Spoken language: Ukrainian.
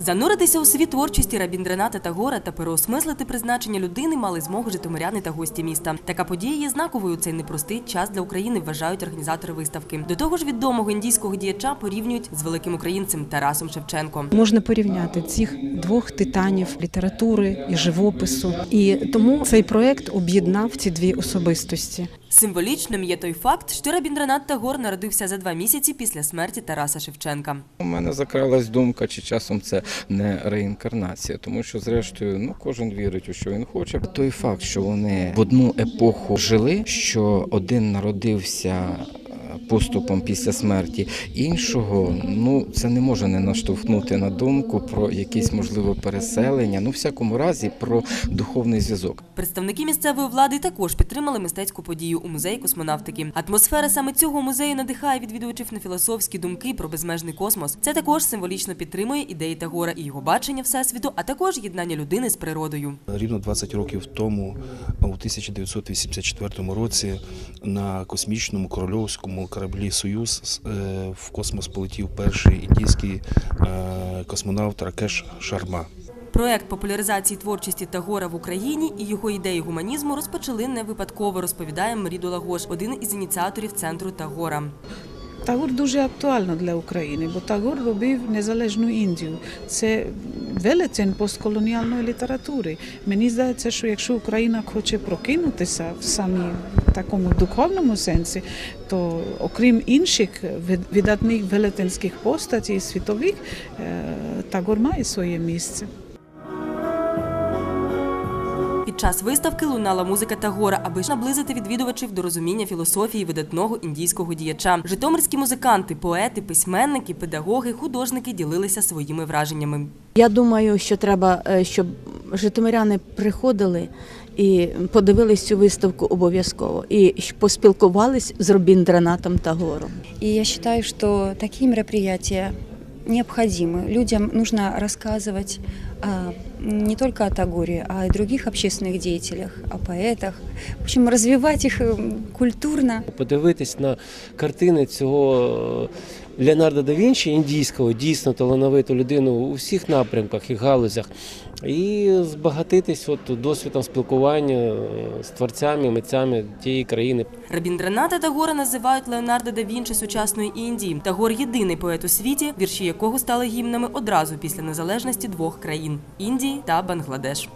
Зануритися у світ творчості Рабіндраната Тагора та переосмислити призначення людини мали змогу житомиряни та гості міста. Така подія є знаковою у цей непростий час для України, вважають організатори виставки. До того ж, відомого індійського діяча порівнюють з великим українцем Тарасом Шевченком. Можна порівняти цих двох титанів літератури і живопису, і тому цей проект об'єднав ці дві особистості. Символічним є той факт, що Рабіндранат Тагор народився за два місяці після смерті Тараса Шевченка. У мене закралась думка, чи часом це не реінкарнація, тому що, зрештою, ну кожен вірить у що він хоче. Той факт, що вони в одну епоху жили, що один народився. Поступом після смерті іншого, ну це не може не наштовхнути на думку про якісь можливо переселення. Ну, в всякому разі, про духовний зв'язок. Представники місцевої влади також підтримали мистецьку подію у музеї космонавтики. Атмосфера саме цього музею надихає відвідувачів на філософські думки про безмежний космос. Це також символічно підтримує ідеї Тагора і його бачення всесвіту, а також єднання людини з природою. Рівно 20 років тому, у 1984 році, на космічному корольовському кораблі Союз е, в космос полетів перший індійський е, космонавт Ракеш Шарма. Проект популяризації творчості Тагора в Україні і його ідеї гуманізму розпочали не випадково, розповідає Мрідо Лагош, один із ініціаторів центру Тагора. Тагор дуже актуально для України, бо Тагор робив незалежну Індію. Це велетень постколоніальної літератури. Мені здається, що якщо Україна хоче прокинутися в самі такому духовному сенсі, то окрім інших видатних велетенських постатей світових, е, Тагор має своє місце. Час виставки лунала музика Тагора, аби наблизити відвідувачів до розуміння філософії видатного індійського діяча. Житомирські музиканти, поети, письменники, педагоги, художники ділилися своїми враженнями. Я думаю, що треба, е, щоб житомиряни приходили і подивились цю виставку обов'язково, і поспілкувались з Робіндранатом Тагором. И я считаю, что такие мероприятия необходимы. Людям нужно рассказывать а, не только о Тагоре, а и других общественных деятелях, о поэтах. В общем, развивать их э, культурно. подивитись на картини цього е, Леонардо да Вінчі, індійського, дійсно талановиту людину у всіх напрямках і галузях, і збагатитись от досвідом спілкування е, з творцями, митцями тієї країни. Рабіндраната Тагора називають Леонардо да Вінчі сучасної Індії. Тагор єдиний поет у світі, вірші якого стали гімнами одразу після незалежності двох країн Індії та Бангладеш.